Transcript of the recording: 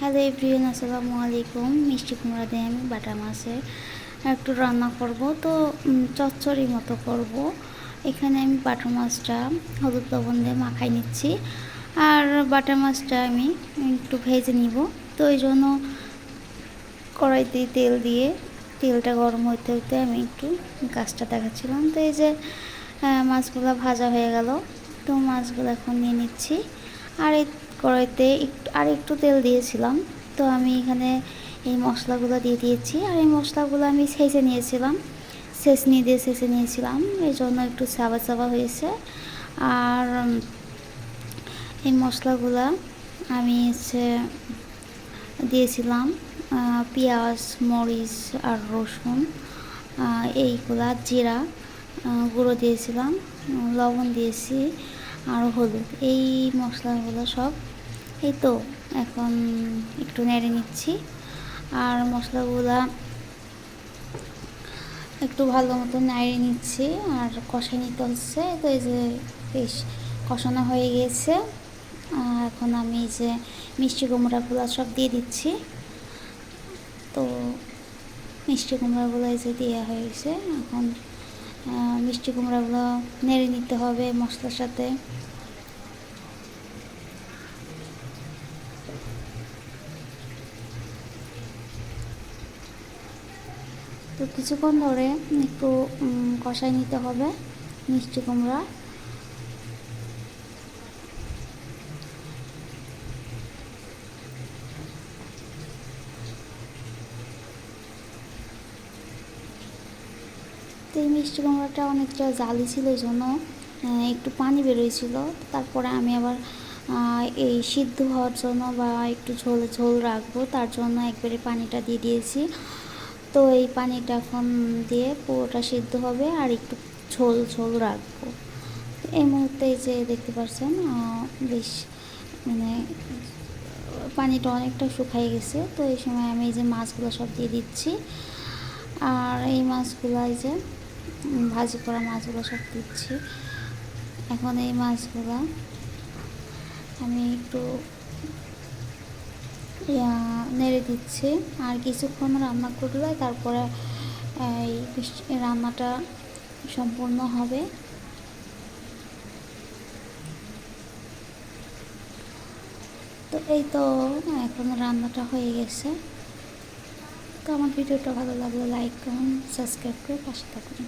Hello everyone আসসালামু আলাইকুম। মিষ্টি কুমড়া দিয়ে আমি বাটা মাছের একটু রান্না করব। তো চচ্চড়ি মতো করব। এখানে আমি বাটা মাছটা হলুদ লবণ দিয়ে মাখাই নিচ্ছি। আর বাটা মাছটা আমি একটু ভেজে নিব। তো, এই জন্য কড়াইতে তেল দিয়ে তেলটা গরম হতে হতে আমি একটু গাছটা দেখাচ্ছিলাম। তো, এই যে মাছগুলো ভাজা হয়ে গেল। তো, মাছগুলো এখন নিয়ে নিচ্ছি। আর এই কড়াইতে একটু আর একটু তেল দিয়েছিলাম। তো আমি এখানে এই মশলাগুলো দিয়ে দিয়েছি। আর এই মশলাগুলো আমি ছেঁচে নিয়েছিলাম। ছেঁচনি দিয়ে ছেঁচে নিয়েছিলাম। এই জন্য একটু চাবা চাবা হয়েছে। আর এই মশলাগুলো আমি হচ্ছে দিয়েছিলাম পেঁয়াজ, মরিচ আর রসুন এইগুলা জিরা গুঁড়ো দিয়েছিলাম, লবণ দিয়েছি আর হলুদ। এই মশলাগুলো সব এই তো, এখন একটু নেড়ে নিচ্ছি। আর মশলাগুলা একটু ভালো মতো নাড়িয়ে নিচ্ছি, আর কষে নিতে হচ্ছে তো এই যে, বেশ কষানো হয়ে গিয়েছে এখন আমি যে মিষ্টি কুমড়াগুলো সব দিয়ে দিচ্ছি। তো মিষ্টি কুমড়াগুলো এই যে দেওয়া হয়ে গেছে এখন মিষ্টি কুমড়াগুলো নেড়ে নিতে হবে মশলার সাথে। তো কিছুক্ষণ ধরে একটু কষাই নিতে হবে, মিষ্টি কুমড়া। তো এই মিষ্টি কুমড়াটা অনেকটা জালি ছিল এই জন্য একটু পানি বেরোয়ছিল। তারপরে আমি আবার এই সিদ্ধ হওয়ার জন্য বা একটু ঝোল ঝোল রাখব, তার জন্য একবারে পানিটা দিয়ে দিয়েছি। তো এই পানিটা এখন দিয়ে পুরোটা সিদ্ধ হবে আর একটু ঝোল ঝোল রাখব। এই মুহূর্তে যে দেখতে পাচ্ছেন বেশ মানে পানিটা অনেকটা শুকাই গেছে। তো এই সময় আমি এই যে মাছগুলো সব দিয়ে দিচ্ছি। আর এই মাছগুলো এই যে ভাজি করা মাছগুলো সব দিচ্ছি। এখন এই মাছগুলো আমি একটু নেড়ে দিচ্ছি। আর কিছুক্ষণ রান্না করলে তারপরে এই রান্নাটা সম্পূর্ণ হবে। তো এই তো, এখন রান্নাটা হয়ে গেছে। তো আমার ভিডিওটা ভালো লাগলে লাইক করুন সাবস্ক্রাইব করে পাশে থাকুন।